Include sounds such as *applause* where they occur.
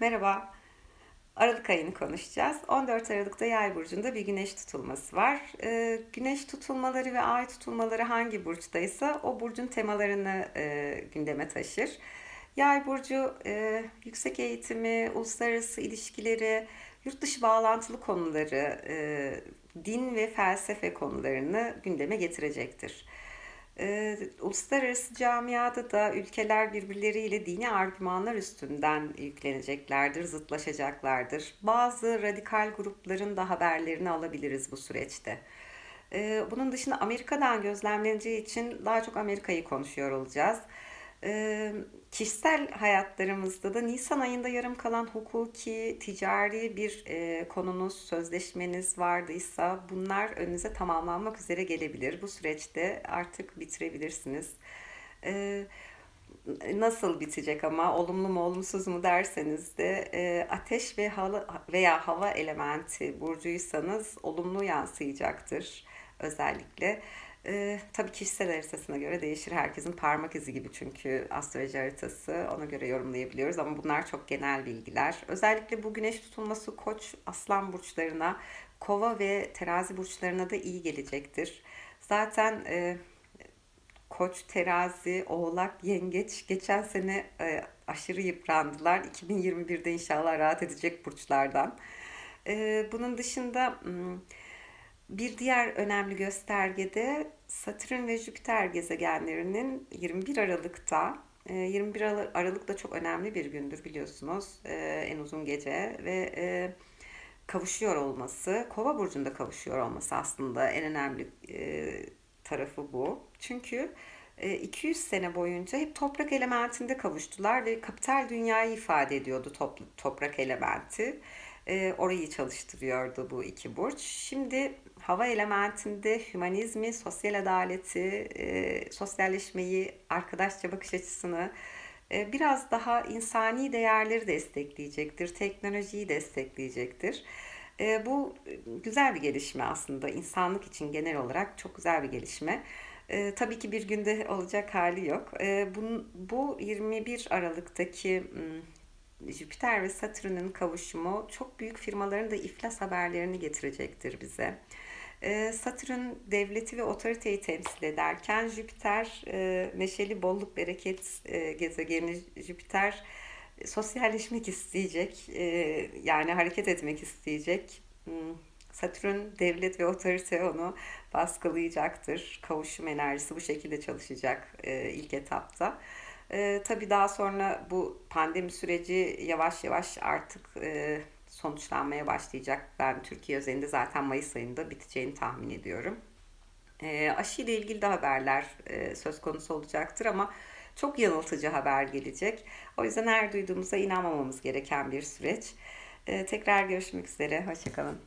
Merhaba. Aralık ayını konuşacağız. 14 Aralık'ta Yay burcunda bir güneş tutulması var. Ee, güneş tutulmaları ve ay tutulmaları hangi burçtaysa o burcun temalarını e, gündeme taşır. Yay burcu e, yüksek eğitimi, uluslararası ilişkileri, yurt dışı bağlantılı konuları, e, din ve felsefe konularını gündeme getirecektir. Ee, uluslararası camiada da ülkeler birbirleriyle dini argümanlar üstünden yükleneceklerdir, zıtlaşacaklardır. Bazı radikal grupların da haberlerini alabiliriz bu süreçte. Ee, bunun dışında Amerika'dan gözlemleneceği için daha çok Amerika'yı konuşuyor olacağız. Ee, kişisel hayatlarımızda da Nisan ayında yarım kalan hukuki, ticari bir e, konunuz, sözleşmeniz vardıysa bunlar önünüze tamamlanmak üzere gelebilir. Bu süreçte artık bitirebilirsiniz. Ee, nasıl bitecek ama olumlu mu olumsuz mu derseniz de e, ateş ve hava veya hava elementi burcuysanız olumlu yansıyacaktır özellikle. E, tabii kişisel haritasına göre değişir. Herkesin parmak izi gibi çünkü astroloji haritası ona göre yorumlayabiliyoruz ama bunlar çok genel bilgiler. Özellikle bu güneş tutulması koç aslan burçlarına, kova ve terazi burçlarına da iyi gelecektir. Zaten e, Koç, terazi, oğlak, yengeç geçen sene e, aşırı yıprandılar. 2021'de inşallah rahat edecek burçlardan. E, bunun dışında m, bir diğer önemli göstergede Satürn ve Jüpiter gezegenlerinin 21 Aralık'ta e, 21 Ar- Aralık da çok önemli bir gündür biliyorsunuz. E, en uzun gece ve e, kavuşuyor olması, Kova burcunda kavuşuyor olması aslında en önemli e, tarafı bu. Çünkü e, 200 sene boyunca hep toprak elementinde kavuştular ve kapital dünyayı ifade ediyordu top, toprak elementi. E, orayı çalıştırıyordu bu iki burç. Şimdi hava elementinde hümanizmi, sosyal adaleti, e, sosyalleşmeyi, arkadaşça bakış açısını e, biraz daha insani değerleri destekleyecektir, teknolojiyi destekleyecektir. E, bu güzel bir gelişme aslında. İnsanlık için genel olarak çok güzel bir gelişme. E, tabii ki bir günde *laughs* olacak hali yok. E, bunun, bu 21 Aralık'taki m, Jüpiter ve Satürn'ün kavuşumu çok büyük firmaların da iflas haberlerini getirecektir bize. E, Satürn devleti ve otoriteyi temsil ederken Jüpiter e, neşeli bolluk bereket e, gezegeni Jüpiter sosyalleşmek isteyecek, e, yani hareket etmek isteyecek. Hmm, Satürn devlet ve otorite onu baskılayacaktır. Kavuşum enerjisi bu şekilde çalışacak ilk etapta. E, tabii daha sonra bu pandemi süreci yavaş yavaş artık e, sonuçlanmaya başlayacak. Ben Türkiye özelinde zaten Mayıs ayında biteceğini tahmin ediyorum. E, aşı ile ilgili de haberler e, söz konusu olacaktır ama çok yanıltıcı haber gelecek. O yüzden her duyduğumuza inanmamamız gereken bir süreç. E, tekrar görüşmek üzere. Hoşçakalın.